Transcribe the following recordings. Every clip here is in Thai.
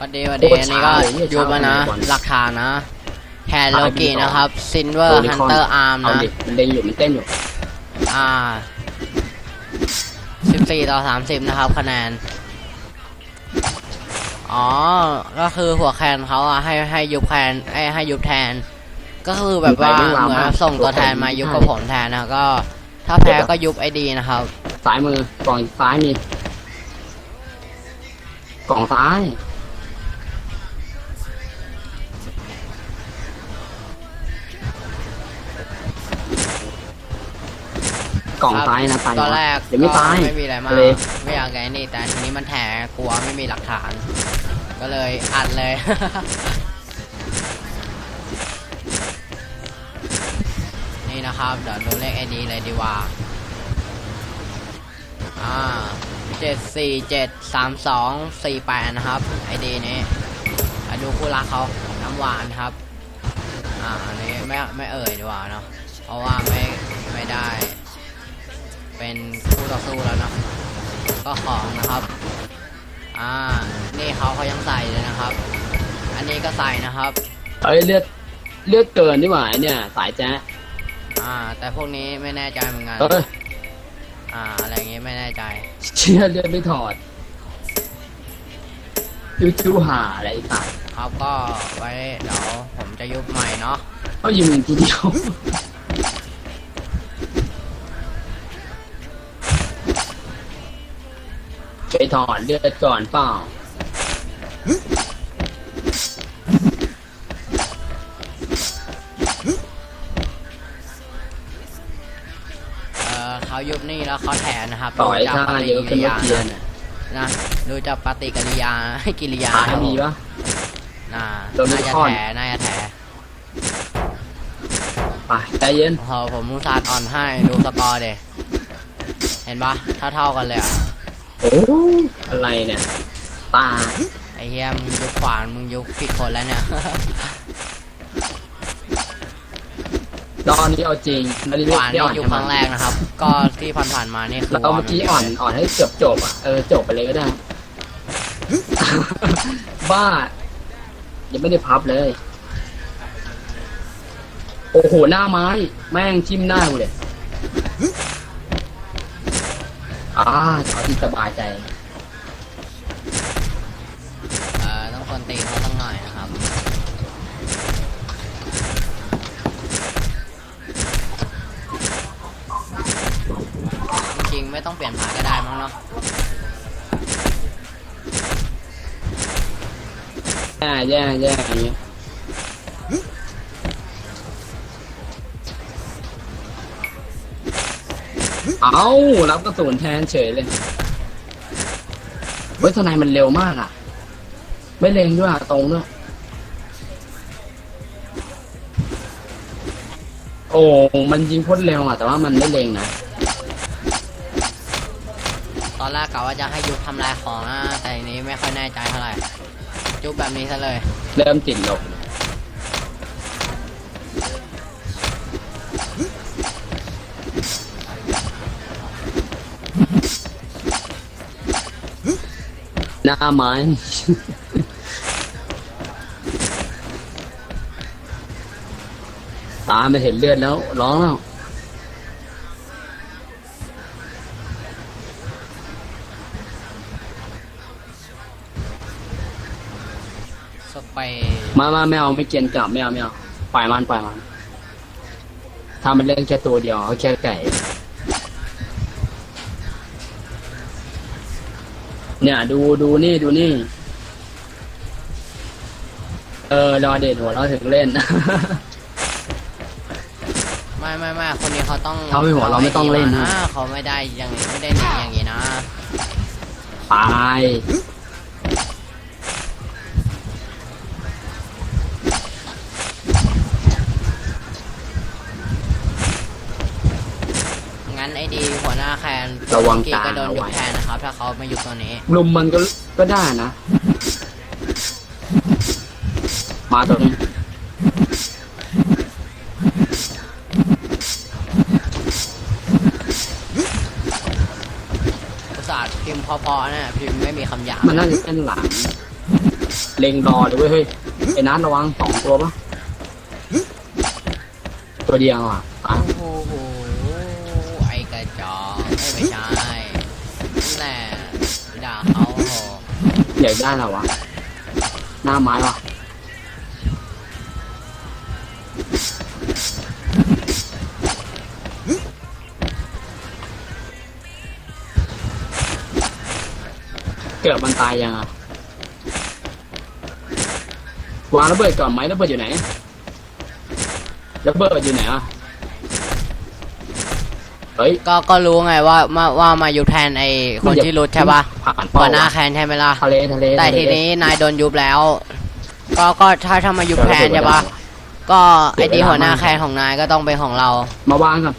วันดีวันดีโคตรอันนี้ก็ช้าเลยเนี่ยยูมานะช้ากว่าในบอลหลักฐานนะแฮนโลถ่ายไปกิก่อนนะครับซินเวอร์ฮันเตอร์อาร์มเอานะดิมันเด้งอยู่มันเต้นอยู่ อ่าสิบสี่ต่อสามสิบนะครับคะแนน อ๋อ ก็คือหัวแคนเขาอะให้ให้ยุบแคนให้ให้ยุบแทน ก็คือแบบว่าเหมือนส่งตัวแทนมายุบกับผมแทนนะก็ ถ้าแพ้ก็ยุบไอดีนะครับ ซ้ายมือกล่องซ้ายมีกล่องซ้าย กล่องซ้ายนะตายตอนแรกเดี๋ยวไม่ตายไม่มีอะไรมากเลยไม่อยากไงนี่แต่ทีนี้มันแถกลัวไม่มีหลักฐาน ก็เลยอัดเลยนี่นะครับเดี๋ยวดูเลขไอดีเลยดีกว่าอ่าเจ็ดสี่เจ็ดสามสองสี่แปดนะครับไอดีนี้มาดูคู่รักเขาน้ำหวานครับอ่าอันนี้ไม่ไม่เอ่ยดีกว่าเนาะเพราะว่าไม่ไม่ได้ เป็นคู่ต่อสู้แล้วเนอะก็ของนะครับ อ่า นี่เขาเขายังใส่เลยนะครับ อันนี้ก็ใส่นะครับ เอ้ยเลือดเลือดเกินนี่หว่าไอ้เนี่ย สายแจ๊ะอ่า แต่พวกนี้ไม่แน่ใจเหมือนกัน เอ้ยอ่า อะไรอย่างงี้ไม่แน่ใจ เชี่ยเลือดไม่ถอดยูทูหาอะไรอีกต่างครับก็ไว้เดี๋ยวผมจะยุบใหม่เนาะ เขายิงทีเดียว ถอดเลือดก่อนเปล่า เออเขายุบนี่แล้วเขาแถนะครับต่อยดูจากท่าปฏิเยอะกิขึ้นริเมื่อยากี้น่ะนะดูจากปฏิกิริยา ให้กิริยาขาครับมีปะ น่าโดนน่าจะท่อน แถน่าจะแถไปใจเย็น พอผมมุสาดอ่อนให้ดูสกอร์เดเห็นปะเท่าเท่าๆกันเลยอะ โอ้อะไรเนี่ยตาไอ้เฮียมึงยุบขวานมึงยุบผิดคนแล้วเนี่ย ตอนนี้เอาจริงแล้วนี่ขวานไม่นี่อ่อนยุบใช่คไหมรั้งแรกนะครับ ก็ที่ผ่านๆมานี่คือแล้วเมื่อกี้อ่อนอ่อนให้เกือบจบอะเออจบไปเลยก็ได้ บ้า ยังไม่ได้พับเลย โอ้โหหน้าไม้ แม่งทิ่มหน้ากูเลย อ่าเอาที่สบายใจ เอ่อต้องคนตีเขาตั้งหน่อยนะครับ จริงๆไม่ต้องเปลี่ยนผ่านก็ได้มั้งเนาะแย่แย่แย่อย่างเงี้ย เอารับกระสุนแทนเฉยเลยเฮ้ยทนายมันเร็วมากอะ ไม่เร็งด้วยอะตรงด้วย โอ้มันยิงพ่นเร็วอะ แต่ว่ามันไม่เร็งนะตอนแรกกะว่าจะให้ยุบทำลายของนะแต่ทีนี้ไม่ค่อยแน่ใจเท่าไหร่ยุบแบบนี้ซะเลย เริ่มติดลบ หน้าไม้ ตาไม่เห็นเลือดแล้ว ร้องแล้วสเปรย์มามาไม่เอาไม่เกียนกลับไม่เอาไม่เอาปล่อยมันปล่อยมันถ้ามันเล่นแค่ตัวเดียวเขาแค่ไก่ เนี่ย ดูดูนี่ดูนี่ เออ รอเด็ดหัวเราะถึงเล่น ไม่ไม่ไม่คนนี้เขาต้องเขาไม่หัวเราไม่ต้องเล่นนะนะเขาไม่ได้อย่างนี้ไม่ได้หนีอย่างนี้นะตา ไอ้ดีหัวหน้าแคนระวังกีตาก็โดนเอายุบไว้แทนนะครับ ถ้าเขาไม่ยุบตัวนี้ลุมมันก็ก็ได้นะ มาตัวนี้อุตส่าห์พิมพ์เพอๆนะพิมพ์ไม่มีคำหยาบมันน่าจะเป็นหลัง เล็งรอเลยเว้ยเฮ้ยไอ้นัทระวังสองตัวปะตัวเดียวอะอะโอ้โหไอกระจอก ไม่ใช่แหละด่าเขาโอ้โหอยากได้แล้ววะ หน้าไม้วะเกิดมันตายยังอะวางระเบิดก่อนไหมระเบิดอยู่ไหนระเบิดอยู่ไหนอะ เฮ้ย ก็ก็รู้ไงว่ามาว่ามายุบแทนไอคนที่รุดใช่ปะผ่านหัวหน้าเปล่แคนใช่ไหมล่ะ ทะเลทะเลแต่ทะเลทีนี้นายโดนยุบแล้ว ก็ก็ถ้าถ้ามายุบแทนใช่ปะก็ไอดีหัวหน้าแคนของนายก็ต้องเป็นของเรามาวางก่อน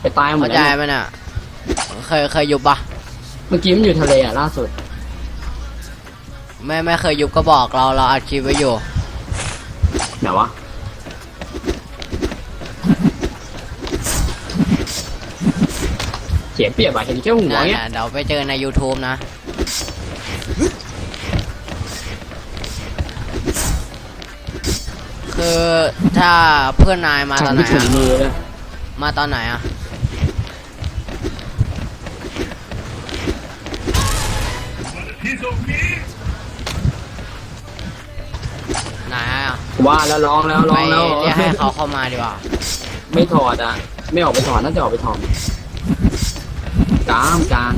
ไปตายหมดเข้าใจแล้วไหมน่ะ เคยเคยยุบปะเมื่อกี้มันอยู่ทะเลอะล่าสุด ไม่ไม่เคยยุบก็บอกเราเราอัดคลิปไว้อยู่ ไหนวะ เสียเปรียบอะเห็นแค่หัวนั่นเงี้ย น่ะเดี๋ยวไปเจอใน YouTube นะ คือถ้าเพื่อนนายมาตอนไหนไม่ถึงอะมือเลยมาตอนไหนอะไหนอะว่าแล้วร้องแล้วร้อไปงแล้วเรียกให้เขาเข้ามาดีกว่า ไม่ถอดอะ ไม่ออกไปถอดน่าจะออกไปถอด กลางกลาง